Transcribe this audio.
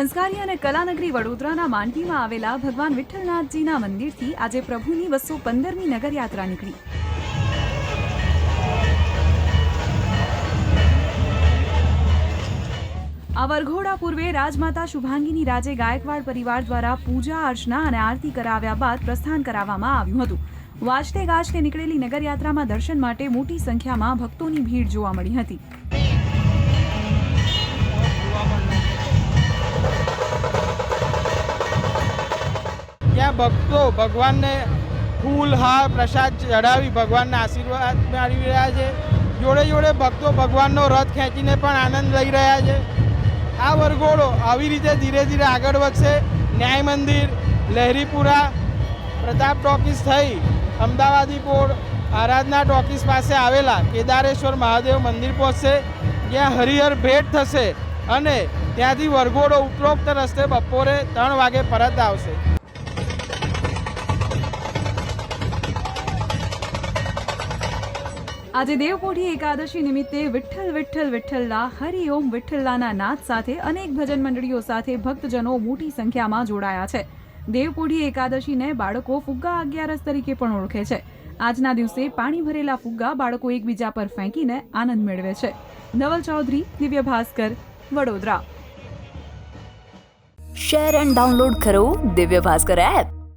સંસ્કારી અને કલાનગરી વડોદરાના માંડવીમાં આવેલા ભગવાન વિઠ્ઠલનાથજીના મંદિરથી આજે પ્રભુની બસો પંદરમી નગરયાત્રા નીકળી. આ વરઘોડા પૂર્વે રાજમાતા શુભાંગીની રાજે ગાયકવાડ પરિવાર દ્વારા પૂજા, અર્ચના અને આરતી કરાવ્યા બાદ પ્રસ્થાન કરાવવામાં આવ્યું હતું. વાજતે ગાજતે નીકળેલી નગરયાત્રામાં દર્શન માટે મોટી સંખ્યામાં ભક્તોની ભીડ જોવા મળી હતી. ત્યાં ભક્તો ભગવાનને ફૂલ, હાર, પ્રસાદ ચડાવી ભગવાનના આશીર્વાદ મેળવી રહ્યા છે. જોડે જોડે ભક્તો ભગવાનનો રથ ખેંચીને પણ આનંદ લઈ રહ્યા છે. આ વરઘોડો આવી રીતે ધીરે ધીરે આગળ વધશે. ન્યાય મંદિર, લહેરીપુરા, પ્રતાપ ટોકીસ થઈ, અમદાવાદી પોળ આરાધના ટોકીસ પાસે આવેલા કેદારેશ્વર મહાદેવ મંદિર પહોંચશે. જ્યાં હરિહર ભેટ થશે અને ત્યાંથી વરઘોડો ઉપરોક્ત રસ્તે બપોરે ત્રણ વાગે પરત આવશે. આજે દેવપોઢી એકાદશી નિમિત્તે વિઠ્ઠલ વિઠ્ઠલ, વિઠ્ઠલના, હરિ ઓમ વિઠ્ઠલાના નાદ સાથે અનેક ભજન મંડળીઓ સાથે ભક્તજનો મોટી સંખ્યામાં જોડાયા છે. દેવપોઢી એકાદશીને બાળકો ફુગ્ગા અગિયારસ તરીકે પણ ઓળખે છે. આજના દિવસે પાણી ભરેલા ફુગ્ગા બાળકો એકબીજા પર ફેંકીને આનંદ મેળવે છે. Naval Chaudhary, Divya Bhaskar, Vadodara. Share and download કરો દિવ્ય ભાસ્કર એપ.